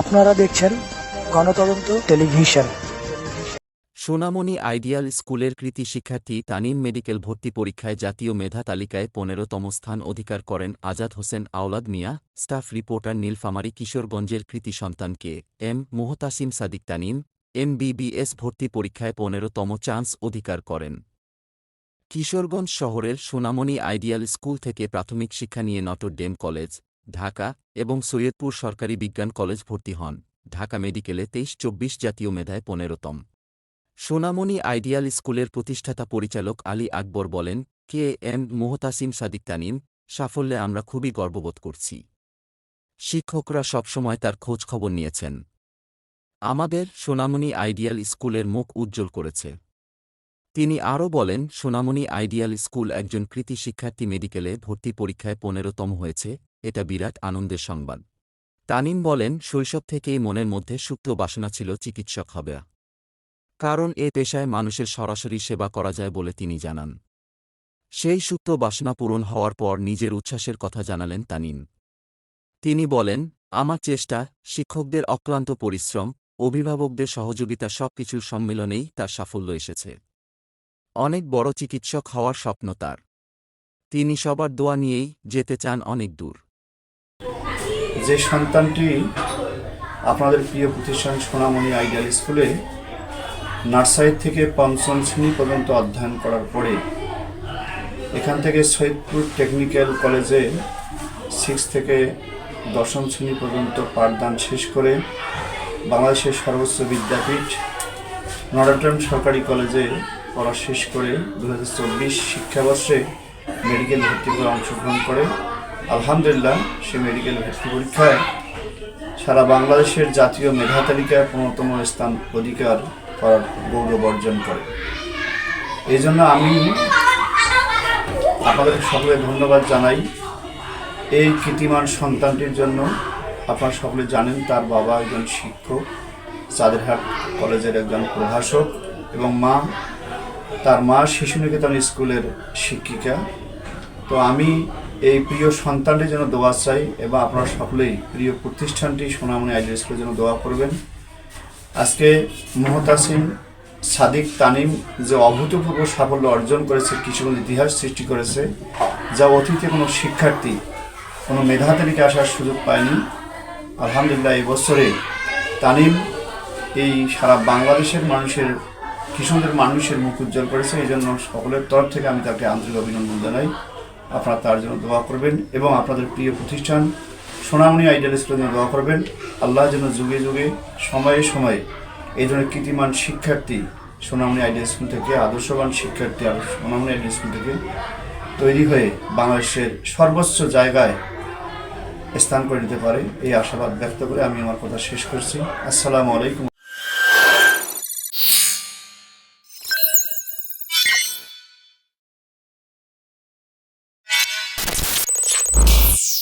আপনারা দেখছেন গণতদন্ত টেলিভিশন। সোনামণি আইডিয়াল স্কুলের কৃতি শিক্ষার্থী তানিম মেডিকেল ভর্তি পরীক্ষায় জাতীয় মেধা তালিকায় পনেরোতম স্থান অধিকার করেন আজাদ হোসেন আওলাদ মিয়া, স্টাফ রিপোর্টার নীলফামারী কিশোরগঞ্জের কৃতি সন্তানকে, এম মোহতাসিম সাদিক তানিম, এমবিবিএস ভর্তি পরীক্ষায় পনেরোতম চান্স অধিকার করেন। কিশোরগঞ্জ শহরের সোনামণি আইডিয়াল স্কুল থেকে প্রাথমিক শিক্ষা নিয়ে নটর ডেম কলেজ ঢাকা এবং সৈয়দপুর সরকারি বিজ্ঞান কলেজ ভর্তি হন। ঢাকা মেডিকেলে তেইশ চব্বিশ জাতীয় মেধায় পনেরোতম। সোনামণি আইডিয়াল স্কুলের প্রতিষ্ঠাতা পরিচালক আলী আকবর বলেন, কে এম মোহতাসিম সাদিক তানিম, সাফল্যে আমরা খুবই গর্ববোধ করছি। শিক্ষকরা সবসময় তার খোঁজ খবর নিয়েছেন। আমাদের সোনামণি আইডিয়াল স্কুলের মুখ উজ্জ্বল করেছে। তিনি আরও বলেন, সোনামণি আইডিয়াল স্কুল একজন কৃতি শিক্ষার্থী মেডিকেলে ভর্তি পরীক্ষায় পনেরোতম হয়েছে। এটা বিরাট আনন্দের সংবাদ। তানিম বলেন, শৈশব থেকেই মনের মধ্যে সুপ্ত বাসনা ছিল চিকিৎসক হবে। কারণ এ পেশায় মানুষের সরাসরি সেবা করা যায় বলে তিনি জানান। সেই সুপ্ত বাসনা পূরণ হওয়ার পর নিজের উচ্ছ্বাসের কথা জানালেন তানিম। তিনি বলেন, আমার চেষ্টা, শিক্ষকদের অক্লান্ত পরিশ্রম, অভিভাবকদের সহযোগিতা সবকিছুর সম্মিলনেই তার সাফল্য এসেছে। অনেক বড় চিকিৎসক হওয়ার স্বপ্ন তার। তিনি সবার দোয়া নিয়েই যেতে চান অনেক দূর। যে সন্তানটি আপনাদের প্রিয় প্রতিষ্ঠান সোনামণি আইডিয়াল স্কুলে নার্সারি থেকে পঞ্চম শ্রেণি পর্যন্ত অধ্যয়ন করার পরে এখান থেকে সৈয়দপুর টেকনিক্যাল কলেজে সিক্স থেকে দশম শ্রেণি পর্যন্ত পাঠদান শেষ করে বাংলাদেশের সর্বোচ্চ বিদ্যাপীঠ নডাটাম সরকারি কলেজে পড়া শেষ করে দু হাজার চব্বিশ শিক্ষাবর্ষে মেডিকেল ভর্তি করে অংশগ্রহণ করে। আলহামদুলিল্লাহ, সে মেডিকেল ভর্তি পরীক্ষায় সারা বাংলাদেশের জাতীয় মেধা তালিকায় পনেরোতম স্থান অধিকার করার গৌরব অর্জন করে। এই জন্য আমি আপনাদের সকলে ধন্যবাদ জানাই। এই কৃতিমান সন্তানটির জন্য আপনারা সকলে জানেন তার বাবা একজন শিক্ষক, চাঁদেরহাট কলেজের একজন প্রভাষক এবং মা, তার মা শিশু নিকেতন স্কুলের শিক্ষিকা। তো আমি এই প্রিয় সন্তানটির জন্য দোয়া চাই এবং আপনারা সকলেই প্রিয় প্রতিষ্ঠানটি সোনামণি আইডিয়া স্কুলের জন্য দোয়া করবেন। আজকে মোহতাসিম সাদিক তানিম, যে অভূতপূর্ব সাফল্য অর্জন করেছে কিছুক্ষণ ইতিহাস সৃষ্টি করেছে, যা অতীতে কোনো শিক্ষার্থী, কোনো মেধা তালিকা আসার সুযোগ পায়নি। আলহামদুলিল্লাহ, এই বছরে তানিম এই সারা বাংলাদেশের মানুষের কৃষকদের মানুষের মুখ উজ্জ্বল করেছে। এই জন্য সকলের তরফ থেকে আমি তাকে আন্তরিক অভিনন্দন জানাই। আপনারা তার জন্য দোয়া করবেন এবং আপনাদের প্রিয় প্রতিষ্ঠান সোনামণি আইডিয়াল স্কুলের জন্য দোয়া করবেন। আল্লাহ যেন যুগে যুগে, সময়ে সময়ে এই ধরনের কীর্তিমান শিক্ষার্থী সোনামণি আইডিয়াল স্কুল থেকে, আদর্শবান শিক্ষার্থী আর সোনামণি আইডিয়াল স্কুল থেকে তৈরি হয়ে বাংলাদেশের সর্বোচ্চ জায়গায় স্থান করে নিতে পারে। এই আশাবাদ ব্যক্ত করে আমি আমার কথা শেষ করছি। আসসালামু আলাইকুম।